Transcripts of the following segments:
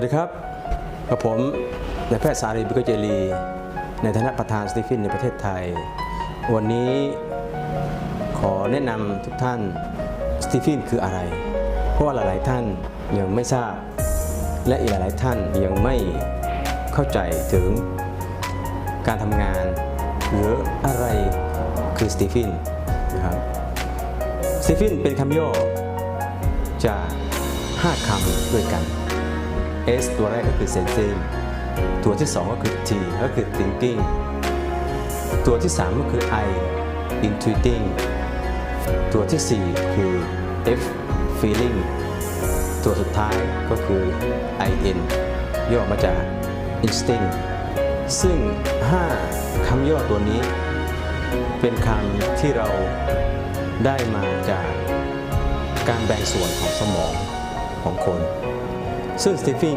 วัสดีครับกับผมนายแพทย์สารีบิโกเจรีในฐานะประธานสตีฟินในประเทศไทย วันนี้ขอแนะนำทุกท่านสตีฟินคืออะไร เพราะว่าหลายๆท่านยังไม่ทราบ และอีกหลายๆท่านยังไม่เข้าใจถึงการทำงาน หรืออะไรคือสตีฟินนะครับสตีฟินเป็นคำย่อจาก 5คำด้วยกัน S ตัวแรกก็คือ sensing ตัวที่ 2 ก็คือ T ก็คือ thinking ตัวที่ 3 ก็คือ I intuiting ตัวที่ 4 คือ F feeling ตัวสุดท้ายก็คือ IN ย่อมาจาก instinct ซึ่ง 5คำย่อตัวนี้ เป็นคำที่เราได้มาจากการแบ่งส่วนของสมองของคน ซึ่งสตีฟิง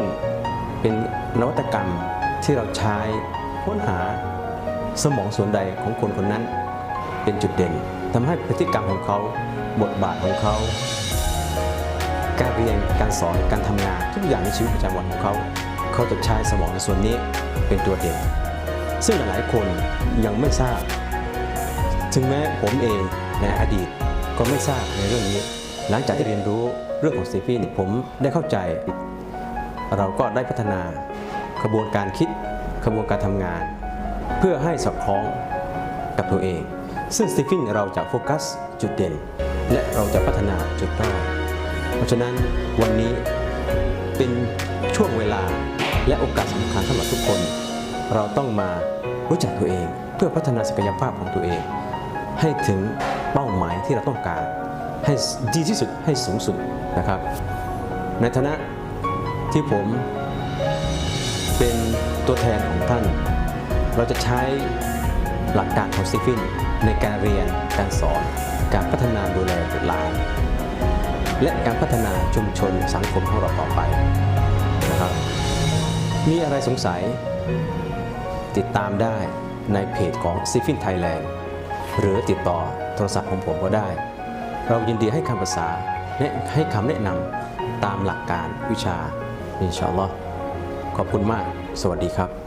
เป็นนวัตกรรมที่เราใช้ค้นหาสมองส่วนใดของคนคนนั้น เป็นจุดเด่นทำให้พฤติกรรมของเขาบทบาทของเขา การเรียนการสอนการทำงานทุกอย่างในชีวิตประจำวันของเขา เขาจะใช้สมองในส่วนนี้เป็นตัวเด่นซึ่งหลายๆคนยังไม่ทราบ ถึงแม้ผมเองในอดีตก็ไม่ทราบในเรื่องนี้ หลังจากที่เรียนรู้เรื่องของสตีฟินผมได้เข้าใจ เราก็ได้พัฒนากระบวนการคิดกระบวนการทำงาน เพื่อให้สอดคล้องกับตัวเอง ซึ่งสตีฟินเราจะโฟกัสจุดเด่น และเราจะพัฒนาจุดด้อยเพราะฉะนั้นวันนี้เป็นช่วงเวลาและโอกาสสำคัญสำหรับทุกคน เราต้องมารู้จักตัวเอง เพื่อพัฒนาศักยภาพของตัวเอง ให้ถึงเป้าหมายที่เราต้องการ ให้ดีที่สุดให้สูงสุดนะครับ ในฐานะ ที่ผมเป็นตัวแทนของท่าน เราจะใช้หลักการของสตีฟินในการเรียนการสอนการพัฒนาดูแลบุตรหลาน และการพัฒนาชุมชนสังคมของเราต่อไปนะครับมีอะไรสงสัย ติดตามได้ในเพจของ s i f i n Thailand หรือติดต่อโทรศัพท์ของผมก็ได้ เรายินดีให้คำปรึกษาและให้คำแนะนำตามหลักการวิชา อินชาอัลลอฮ์ขอบคุณมาก สวัสดีครับ